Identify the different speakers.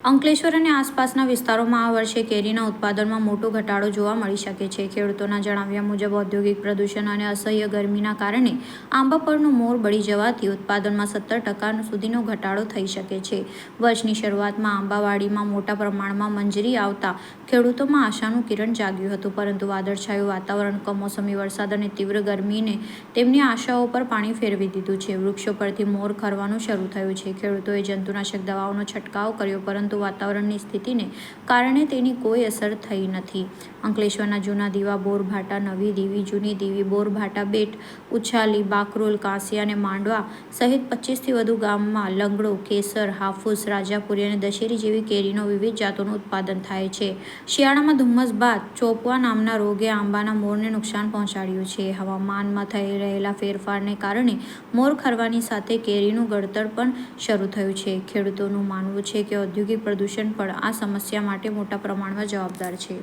Speaker 1: અંકલેશ્વર અને આસપાસના વિસ્તારોમાં આ વર્ષે કેરીના ઉત્પાદનમાં મોટો ઘટાડો જોવા મળી શકે છે. ખેડૂતોના જણાવ્યા મુજબ, ઔદ્યોગિક પ્રદૂષણ અને અસહ્ય ગરમીના કારણે આંબા પરનું મોર બળી જવાથી ઉત્પાદનમાં સત્તર ટકા સુધીનો ઘટાડો થઈ શકે છે. વર્ષની શરૂઆતમાં આંબાવાડીમાં મોટા પ્રમાણમાં મંજરી આવતા ખેડૂતોમાં આશાનું કિરણ જાગ્યું હતું, પરંતુ વાદળછાયું વાતાવરણ, કમોસમી વરસાદ અને તીવ્ર ગરમીને તેમની આશાઓ પર પાણી ફેરવી દીધું છે. વૃક્ષો પરથી મોર ખરવાનું શરૂ થયું છે. ખેડૂતોએ જંતુનાશક દવાઓનો છંટકાવ કર્યો, પરંતુ વાતાવરણની સ્થિતિને કારણે તેની કોઈ અસર થઈ નથી. અંકલેશ્વરના જૂના દીવા બોરભાટા નવી દીવી, જૂની દીવી બોરભાટા બેટ, ઉછાલી, બાકરોલ કાંસી અને માંડવા સહિત પચીસથી વધુ ગામમાં લંગડો, કેસર, હાફૂસ, રાજાપુરી અને દશેરી જેવી કેરીનો વિવિધ જાતોનું ઉત્પાદન થાય છે. શિયાળામાં ધુમ્મસ બાદ ચોપવા નામના રોગે આંબાના મોરને નુકસાન પહોંચાડ્યું છે. હવામાનમાં થઈ રહેલા ફેરફારને કારણે મોર ખરવાની સાથે કેરીનું ગળતર પણ શરૂ થયું છે. ખેડૂતોનું માનવું છે કે ઔદ્યોગિક પ્રદૂષણ પણ આ સમસ્યા માટે મોટા પ્રમાણમાં જવાબદાર છે.